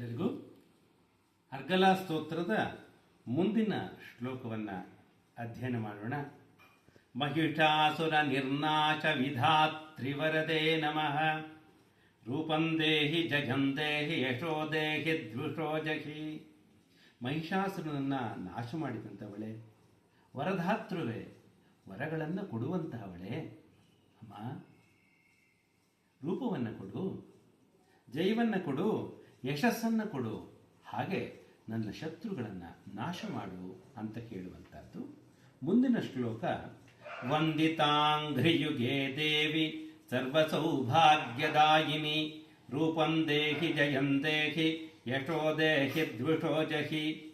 ಎಲ್ಲರಿಗೂ ಅರ್ಗಲಾ ಸ್ತೋತ್ರದ ಮುಂದಿನ ಶ್ಲೋಕವನ್ನು ಅಧ್ಯಯನ ಮಾಡೋಣ. ಮಹಿಷಾಸುರ ನಿರ್ನಾಶ ವಿಧಾತ್ರಿವರದೇ ನಮಃ. ರೂಪಂ ದೇಹಿ ಜಜಂ ದೇಹಿ ಯಶೋ ದೇಹಿ ದ್ವಿಷೋ ಜಹಿ ಮಹಿಷಾಸುರನನ್ನು ನಾಶ ಮಾಡಿದಂಥವಳೆ ವರಧಾತೃವೆ ವರಗಳನ್ನು ಕೊಡುವಂತಹವಳೆ. ಅಮ್ಮ, ರೂಪವನ್ನು ಕೊಡು, ಜೈವನ್ನು ಕೊಡು ಯಶಸ್ಸನ್ನು ಕೊಡು. ಹಾಗೆ ನನ್ನ ಶತ್ರುಗಳನ್ನು ನಾಶ ಮಾಡು ಅಂತ ಕೇಳುವಂಥದ್ದು ಮುಂದಿನ ಶ್ಲೋಕ, ವಂದಿತಾಂಘ್ರಿಯುಗೆ ದೇವಿ, ಸರ್ವಸೌಭಾಗ್ಯದಾಯಿನಿ, ರೂಪಂ ದೇಹಿ ಜಯಂ ದೇಹಿ, ಯಶೋ ದೇಹಿ ದ್ವಿಷೋ ಜಹಿ.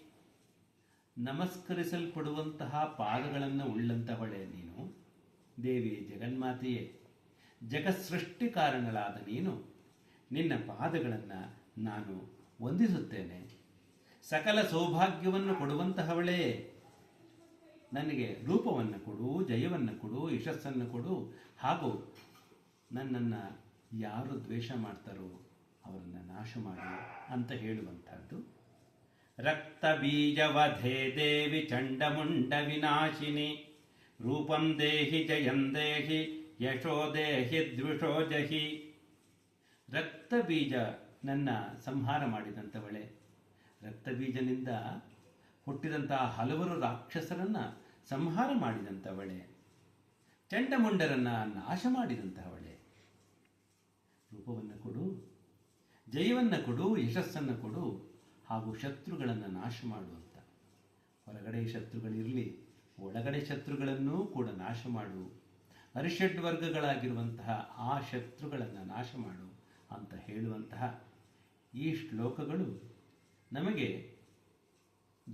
ನಮಸ್ಕರಿಸಲ್ಪಡುವಂತಹ ಪಾದಗಳನ್ನು ಉಳ್ಳಂತವಳೆ ನೀನು, ದೇವಿ ಜಗನ್ಮಾತೆಯೇ. ಜಗತ್ಸೃಷ್ಟಿ ಕಾರಣಗಳಾದ ನೀನು, ನಿನ್ನ ಪಾದಗಳನ್ನು ನಾನು ವಂದಿಸುತ್ತೇನೆ. ಸಕಲ ಸೌಭಾಗ್ಯವನ್ನು ಕೊಡುವಂತಹವಳೇ. ನನಗೆ ರೂಪವನ್ನು ಕೊಡು, ಜಯವನ್ನು ಕೊಡು, ಯಶಸ್ಸನ್ನು ಕೊಡು. ಹಾಗೂ ನನ್ನನ್ನು ಯಾರು ದ್ವೇಷ ಮಾಡ್ತಾರೋ ಅವರನ್ನು ನಾಶ ಮಾಡಿ ಅಂತ ಹೇಳುವಂಥದ್ದು. ರಕ್ತ ಬೀಜವಧೆ ದೇವಿ ಚಂಡಮುಂಡ ವಿನಾಶಿನಿ. ರೂಪಂ ದೇಹಿ ಜಯಂ ದೇಹಿ ಯಶೋ ದೇಹಿ ದ್ವಿಷೋ ಜಹಿ. ರಕ್ತ ಬೀಜ ನನ್ನ ಸಂಹಾರ ಮಾಡಿದಂಥವಳೆ ರಕ್ತ ಬೀಜನಿಂದ ಹುಟ್ಟಿದಂತಹ ಹಲವರು ರಾಕ್ಷಸರನ್ನ ಸಂಹಾರ ಮಾಡಿದಂಥವಳೆ ಚಂಡಮುಂಡರನ್ನ ನಾಶ ಮಾಡಿದಂತಹವಳೆ ರೂಪವನ್ನು ಕೊಡು, ಜಯವನ್ನು ಕೊಡು, ಯಶಸ್ಸನ್ನು ಕೊಡು, ಹಾಗೂ ಶತ್ರುಗಳನ್ನು ನಾಶ ಮಾಡು ಅಂತ. ಹೊರಗಡೆ ಶತ್ರುಗಳಿರಲಿ, ಒಳಗಡೆ ಶತ್ರುಗಳನ್ನೂ ಕೂಡ ನಾಶ ಮಾಡು. ಅರಿಷಡ್ ವರ್ಗಗಳಾಗಿರುವಂತಹ ಆ ಶತ್ರುಗಳನ್ನು ನಾಶ ಮಾಡು. ಅಂತ ಹೇಳುವಂತಹ ಈ ಶ್ಲೋಕಗಳು ನಮಗೆ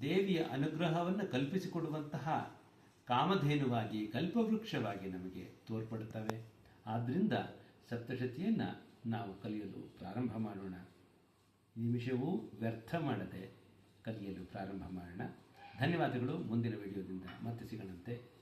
ದೇವಿಯ ಅನುಗ್ರಹವನ್ನು ಕಲ್ಪಿಸಿಕೊಡುವಂತಹ ಕಾಮಧೇನುವಾಗಿ, ಕಲ್ಪವೃಕ್ಷವಾಗಿ ನಮಗೆ ತೋರ್ಪಡುತ್ತವೆ. ಆದ್ದರಿಂದ ಸಪ್ತಶತಿಯನ್ನು ನಾವು ಕಲಿಯಲು ಪ್ರಾರಂಭ ಮಾಡೋಣ. ನಿಮಿಷವೂ ವ್ಯರ್ಥ ಮಾಡದೆ ಕಲಿಯಲು ಪ್ರಾರಂಭ ಮಾಡೋಣ. ಧನ್ಯವಾದಗಳು. ಮುಂದಿನ ವಿಡಿಯೋದಿಂದ ಮತ್ತೆ ಸಿಗೋಣಂತೆ.